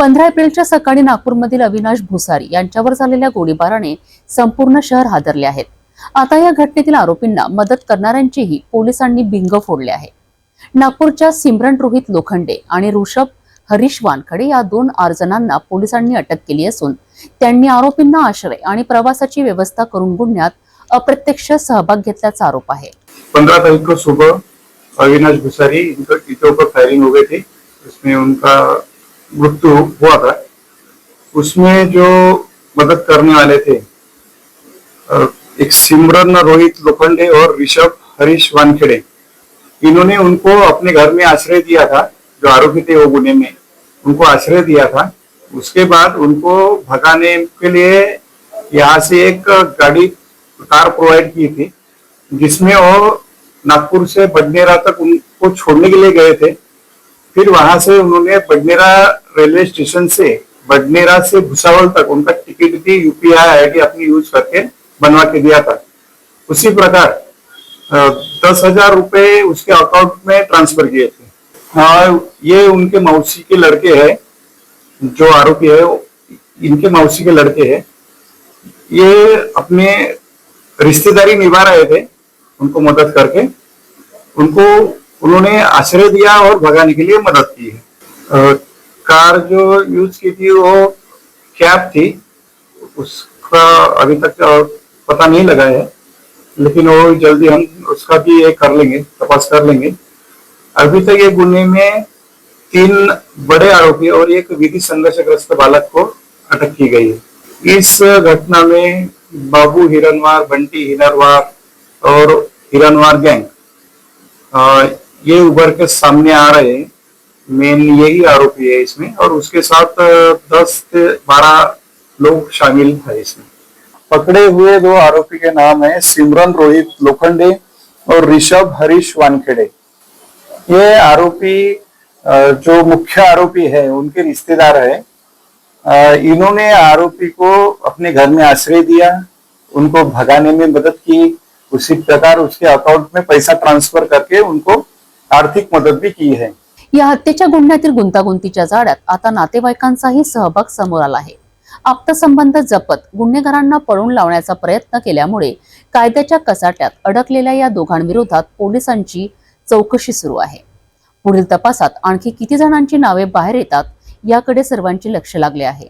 पंधरा एप्रिलच्या सकाळी नागपूरमधील अविनाश भुसारी यांच्यावर झालेल्या गोळीबाराने संपूर्ण शहर हादरले आहेत. आता या घटनेतील आरोपींना मदत करणाऱ्यांचीही पोलिसांनी बिंग फोडले आहे. नागपूरच्या सिमरन रोहित लोखंडे आणि ऋषभ हरीश वानखडे या दोन आठ जणांना पोलिसांनी अटक केली असून त्यांनी आरोपींना आश्रय आणि प्रवासाची व्यवस्था करून गुन्ह्यात अप्रत्यक्ष सहभाग घेतल्याचा आरोप आहे. पंद्रह तारीख को सुबह अविनाश भुसारी इनका फायरिंग हो गई थी. उनका मृत्यु हुआ था, उसमें जो मदद करने वाले थे एक सिमरन, रोहित लोखंडे और ऋषभ हरीश वानखेड़े, इन्होंने उनको अपने घर में आश्रय दिया था, जो आरोपी थे वो गुने में, उनको आश्रय दिया था। उसके बाद उनको भगाने के लिए यहाँ से एक गाड़ी कार प्रोवाइड की थी, जिसमें वो नागपुर से बडनेरा तक उनको छोड़ने के लिए गए थे। फिर वहाँ से उन्होंने बडनेरा रेलवे स्टेशन से, बडनेरा से भुसावल तक, उनका टिकट थी यूपीआई आईडी अपनी यूज़ करके बनवा के दिया था। उसी प्रकार दस हज़ार रुपए उसके अकाउंट में ट्रांसफ़र किए थे। हाँ ये उनके मौसी के लड़के हैं, जो आरोपी है इनके मौसी के लड़के हैं। ये अपने रिश्तेदारी निभा रहे थे, उनको मदद करके। उनको उन्होंने आश्रय दिया और भगाने के लिए मदद की है। कार जो यूज़ की थी, वो कैब थी, उसका अभी तक पता नहीं लगा है, लेकिन वो जल्दी हम उसका भी ये कर लेंगे, तपास कर लेंगे। अभी तक ये गुन्हे में तीन बड़े आरोपी और एक विधि संघर्षग्रस्त बालक को अटक की गई है। इस घटना में बाबू हिरनवार बंटी हिरनवार और हिरनवार गैंग ये उभर के सामने आ रहे हैं। मेन यही आरोपी है इसमें और उसके साथ दस से बारह लोग शामिल है इसमें। पकड़े हुए दो आरोपी के नाम है, सिमरन, रोहित लोखंडे और ऋषभ हरीश वानखेड़े। ये आरोपी जो मुख्य आरोपी है, उनके रिश्तेदार है। इन्होंने आरोपी को अपने घर में आश्रय दिया, उनको भगाने में मदद की, उसी प्रकार उसके अकाउंट में पैसा ट्रांसफ़र करके उनको आर्थिक मदद भी की है या हत्येच्या गुन्ह्यातील गुंतागुंतीच्या जाड्यात आता नातेवाईकांचाही सहभाग समोर आला आहे. आप्तसंबंध जपत गुन्हेगारांना पळून लावण्याचा प्रयत्न केल्यामुळे कायद्याच्या कचाट्यात अडकलेल्या या दोघांविरोधात पोलिसांची चौकशी सुरू आहे. पुढील तपासात आणखी किती जणांची नावे बाहेर येतात याकडे सर्वांचे लक्ष लागले आहे.